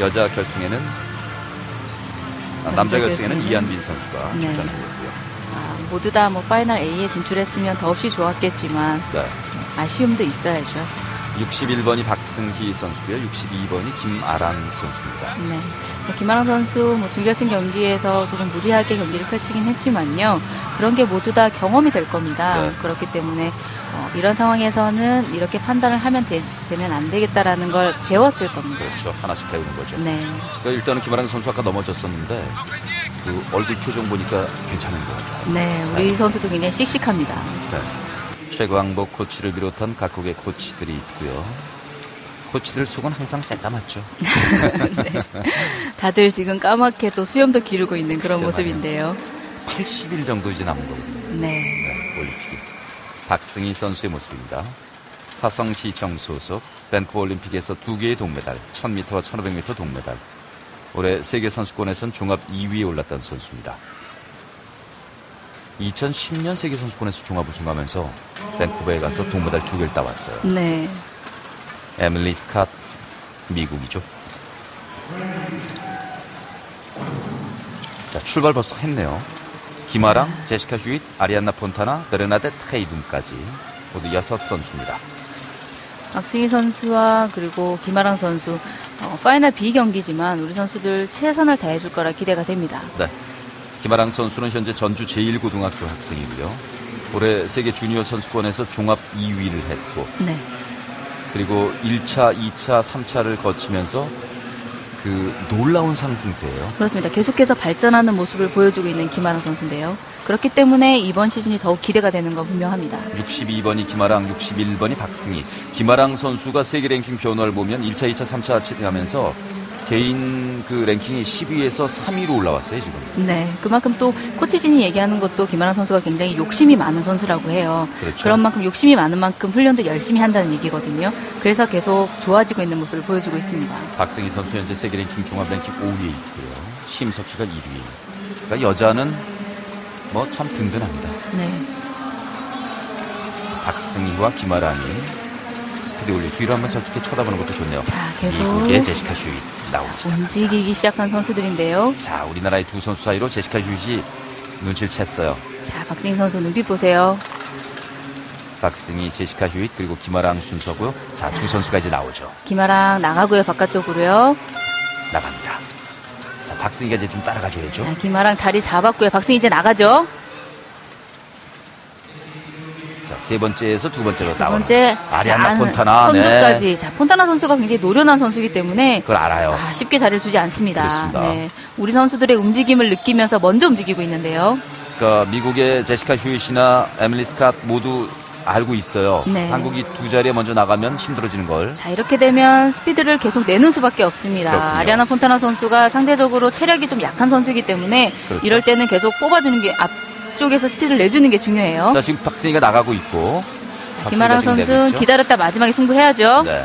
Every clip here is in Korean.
여자 결승에는 아, 남자 결승에는 이한빈 선수가 네. 출전하고요. 아, 모두 다 뭐 파이널 A에 진출했으면 더없이 좋았겠지만 네. 아쉬움도 있어야죠. 61번이 박승희 선수고요. 62번이 김아랑 선수입니다. 네. 뭐 김아랑 선수 뭐 준결승 경기에서 조금 무리하게 경기를 펼치긴 했지만요. 그런 게 모두 다 경험이 될 겁니다. 네. 그렇기 때문에 어, 이런 상황에서는 이렇게 판단을 하면 되, 면안 되겠다라는 걸 배웠을 겁니다. 그렇죠. 하나씩 배우는 거죠. 네. 그러니까 일단은 김아랑 선수 아까 넘어졌었는데 그 얼굴 표정 보니까 괜찮은 것 같아요. 네. 우리 선수도 굉장히 씩씩합니다. 네. 최광복 코치를 비롯한 각국의 코치들이 있고요. 코치들 속은 항상 새까맣죠. 다들 지금 까맣게 또 수염도 기르고 있는 그런 모습인데요. 80일 정도 이제 남은 거거든요. 네. 네, 올림픽이. 박승희 선수의 모습입니다. 화성시청 소속 밴쿠버 올림픽에서 두 개의 동메달, 1000m와 1500m 동메달. 올해 세계 선수권에선 종합 2위에 올랐던 선수입니다. 2010년 세계 선수권에서 종합 우승하면서 밴쿠버에 가서 동메달 두 개를 따왔어요. 네. 에밀리 스캇 미국이죠. 자 출발 벌써 했네요. 김아랑, 제시카 휴잇, 아리안나 폰타나, 베르나데트 헤이든까지 모두 여섯 선수입니다. 박승희 선수와 그리고 김아랑 선수 어, 파이널 B 경기지만 우리 선수들 최선을 다해줄 거라 기대가 됩니다. 네. 김아랑 선수는 현재 전주 제1고등학교 학생이고요. 올해 세계 주니어 선수권에서 종합 2위를 했고 네. 그리고 1차, 2차, 3차를 거치면서 그 놀라운 상승세예요. 그렇습니다. 계속해서 발전하는 모습을 보여주고 있는 김아랑 선수인데요. 그렇기 때문에 이번 시즌이 더욱 기대가 되는 건 분명합니다. 62번이 김아랑, 61번이 박승희. 김아랑 선수가 세계 랭킹 변화를 보면 1차, 2차, 3차 치하면서 개인 그 랭킹이 10위에서 3위로 올라왔어요, 지금. 네, 그만큼 또 코치진이 얘기하는 것도 김아랑 선수가 굉장히 욕심이 많은 선수라고 해요. 그렇죠. 런 만큼 욕심이 많은 만큼 훈련도 열심히 한다는 얘기거든요. 그래서 계속 좋아지고 있는 모습을 보여주고 있습니다. 박승희 선수 현재 세계 랭킹 종합 랭킹 5위에 있고요. 심석희가 1위. 그러니까 여자는 뭐 참 든든합니다. 네, 박승희와 김아랑이 스피드 올리 뒤로 한번 솔직히 쳐다보는 것도 좋네요. 자, 계속 미국의 제시카 슈잇 나오기 시작합니다. 움직이기 시작한 선수들인데요. 자, 우리나라의 두 선수 사이로 제시카 슈잇이 눈치를 챘어요. 자, 박승희 선수 눈빛 보세요. 박승희, 제시카 휴잇 그리고 김아랑 순서고요. 자, 두 선수가 이제 나오죠. 김아랑 나가고요, 바깥쪽으로요. 나갑니다. 자, 박승희가 이제 좀 따라가 줘야죠. 자, 김아랑 자리 잡았고요. 박승희 이제 나가죠. 자, 세 번째에서 두 번째로 두 나오는 번째 아리안나 자, 폰타나. 네. 선두까지. 자, 폰타나 선수가 굉장히 노련한 선수이기 때문에 그걸 알아요. 아, 쉽게 자리를 주지 않습니다. 그렇습니다. 네. 우리 선수들의 움직임을 느끼면서 먼저 움직이고 있는데요. 그러니까 미국의 제시카 휴잇이나 에밀리 스캇 모두 알고 있어요. 네. 한국이 두 자리에 먼저 나가면 힘들어지는 걸. 자, 이렇게 되면 스피드를 계속 내는 수밖에 없습니다. 그렇군요. 아리아나 폰타나 선수가 상대적으로 체력이 좀 약한 선수이기 때문에 그렇죠. 이럴 때는 계속 뽑아주는 게 앞 쪽에서 스피드를 내주는 게 중요해요. 자, 지금 박승희가 나가고 있고. 자, 김아랑 지금 내고 선수 있죠. 기다렸다 마지막에 승부해야죠. 네.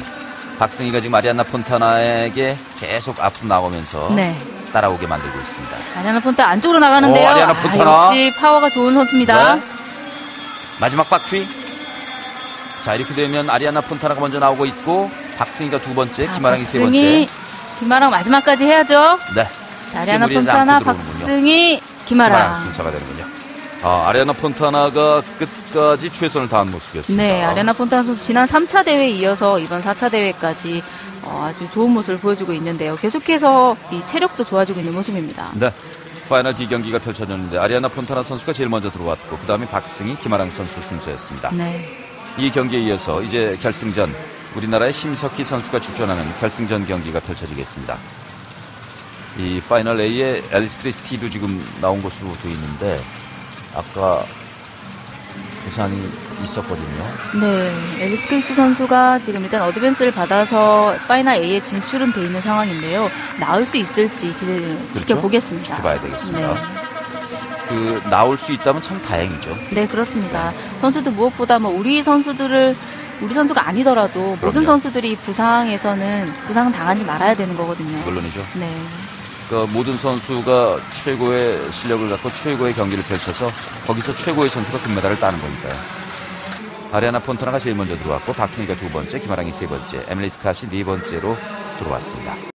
박승희가 지금 아리안나 폰타나에게 계속 앞으로 나오면서 네. 따라오게 만들고 있습니다. 아리아나 폰타 안쪽으로 나가는데요. 오, 아리아나 폰타나. 아, 역시 파워가 좋은 선수입니다. 네. 마지막 바퀴. 자 이렇게 되면 아리아나 폰타나가 먼저 나오고 있고 박승희가 두 번째, 자, 김아랑이 세 박승희, 번째. 김아랑 마지막까지 해야죠. 네. 자, 아리아나 무리하지 폰타나. 박승희, 김아랑 김아랑. 순서가 되는군요. 아, 아리아나 폰타나가 끝까지 최선을 다한 모습이었습니다. 네, 아리아나 폰타나 선수 지난 3차 대회에 이어서 이번 4차 대회까지 어, 아주 좋은 모습을 보여주고 있는데요. 계속해서 이 체력도 좋아지고 있는 모습입니다. 네. 파이널 D 경기가 펼쳐졌는데 아리아나 폰타나 선수가 제일 먼저 들어왔고 그 다음에 박승희, 김아랑 선수 순서였습니다. 네. 이 경기에 이어서 이제 결승전 우리나라의 심석희 선수가 출전하는 결승전 경기가 펼쳐지겠습니다. 이 파이널 A에 앨리스 크리스티도 지금 나온 것으로 되어 있는데 아까 부상이 있었거든요. 네, 엘리스 크리스티 선수가 지금 일단 어드밴스를 받아서 파이널 A에 진출은 돼 있는 상황인데요. 나올 수 있을지 기대 지켜보겠습니다. 지켜봐야 되겠습니다. 네. 그 나올 수 있다면 참 다행이죠. 네, 그렇습니다. 선수들 무엇보다 뭐 우리 선수들을 우리 선수가 아니더라도 모든 그럼요. 선수들이 부상에서는 부상 당하지 말아야 되는 거거든요. 물론이죠. 네. 그 모든 선수가 최고의 실력을 갖고 최고의 경기를 펼쳐서 거기서 최고의 선수가 금메달을 따는 거니까요. 아리아나 폰타나가 제일 먼저 들어왔고 박승희가 두 번째, 김아랑이 세 번째, 에밀리 스캇이 네 번째로 들어왔습니다.